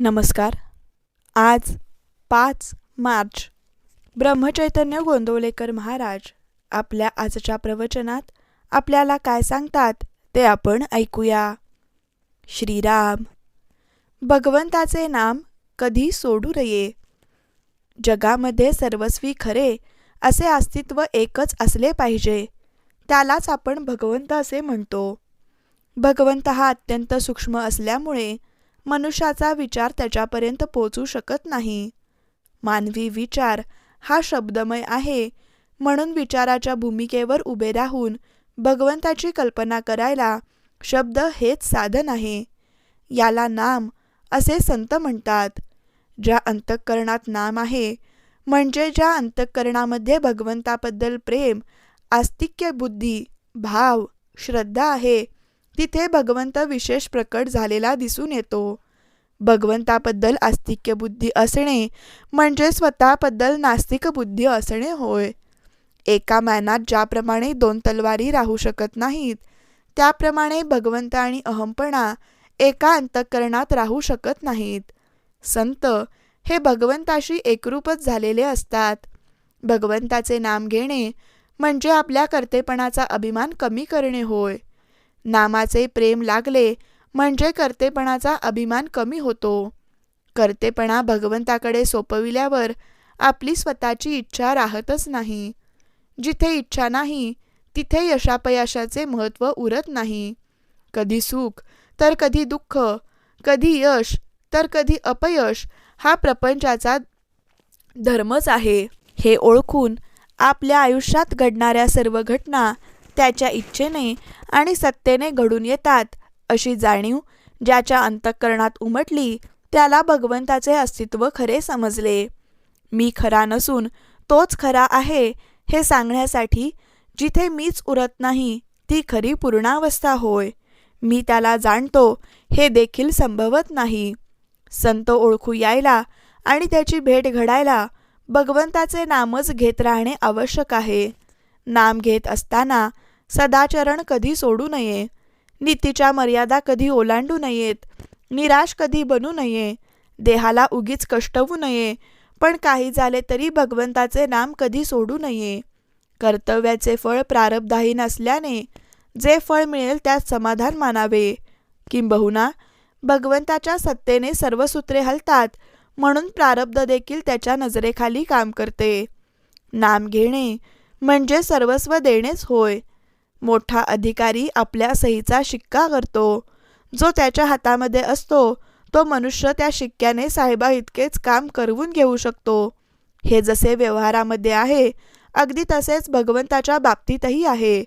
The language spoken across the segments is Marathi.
नमस्कार. आज पाच मार्च. ब्रह्मचैतन्य गोंदवलेकर महाराज आपल्या आजच्या प्रवचनात आपल्याला काय सांगतात ते आपण ऐकूया. श्रीराम. भगवंताचे नाम कधी सोडू नये. जगामध्ये सर्वस्वी खरे असे अस्तित्व एकच असले पाहिजे. त्यालाच आपण भगवंत असे म्हणतो. भगवंत हा अत्यंत सूक्ष्म असल्यामुळे मनुष्याचा विचार त्याच्यापर्यंत पोचू शकत नाही. मानवी विचार हा शब्दमय आहे. म्हणून विचाराच्या भूमिकेवर उभे राहून भगवंताची कल्पना करायला शब्द हेच साधन आहे. याला नाम असे संत म्हणतात. ज्या अंतःकरणात नाम आहे म्हणजे ज्या अंतःकरणामध्ये भगवंताबद्दल प्रेम आस्तिक्य बुद्धी भाव श्रद्धा आहे तिथे भगवंत विशेष प्रकट झालेला दिसून येतो. भगवंताबद्दल आस्तिक्य बुद्धी असणे म्हणजे स्वतःबद्दल नास्तिक बुद्धी असणे होय. एका मॅनात ज्याप्रमाणे दोन तलवारी राहू शकत नाहीत त्याप्रमाणे भगवंत आणि अहमपणा एका अंतःकरणात राहू शकत नाहीत. संत हे भगवंताशी एकरूपच झालेले असतात. भगवंताचे नाम घेणे म्हणजे आपल्या कर्तेपणाचा अभिमान कमी करणे होय. नामाचे प्रेम लागले म्हणजे कर्तेपणाचा अभिमान कमी होतो. कर्तेपणा भगवंताकडे सोपविल्यावर आपली स्वतःची इच्छा राहतच नाही. जिथे इच्छा नाही तिथे यशापयशाचे महत्त्व उरत नाही. कधी सुख तर कधी दुःख कधी यश तर कधी अपयश हा प्रपंचाचा धर्मच आहे. हे ओळखून आपल्या आयुष्यात घडणाऱ्या सर्व घटना त्याच्या इच्छेने आणि सत्तेने घडून येतात अशी जाणीव ज्याच्या अंतःकरणात उमटली त्याला भगवंताचे अस्तित्व खरे समजले. मी खरा नसून तोच खरा आहे हे सांगण्यासाठी जिथे मीच उरत नाही ती खरी पूर्णावस्था होय. मी त्याला जाणतो हे देखील संभवत नाही. संत ओळखू यायला आणि त्याची भेट घडायला भगवंताचे नामच घेत राहणे आवश्यक आहे. नाम घेत असताना सदाचरण कधी सोडू नये. नीतीच्या मर्यादा कधी ओलांडू नयेत. निराश कधी बनू नये. देहाला उगीच कष्टवू नये. पण काही झाले तरी भगवंताचे नाम कधी सोडू नये. कर्तव्याचे फळ प्रारब्धाही नसल्याने जे फळ मिळेल त्यात समाधान मानावे. किंबहुना भगवंताच्या सत्तेने सर्व सूत्रे हलतात म्हणून प्रारब्ध देखील त्याच्या नजरेखाली काम करते. नाम घेणे म्हणजे सर्वस्व देणेच होय. मोठा अधिकारी आपल्या सहीचा शिक्का करतो. जो त्याच्या हातामध्ये असतो तो मनुष्य त्या शिक्क्याने साहेबा इतकेच काम करवून घेऊ शकतो. हे जसे व्यवहारामध्ये आहे अगदी तसेच भगवंताच्या बाबतीतही आहे.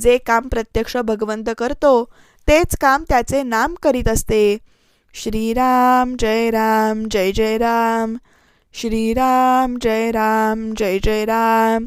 जे काम प्रत्यक्ष भगवंत करतो तेच काम त्याचे नाम करीत असते. श्रीराम जय राम जय जय राम. श्रीराम जय राम जय जय राम.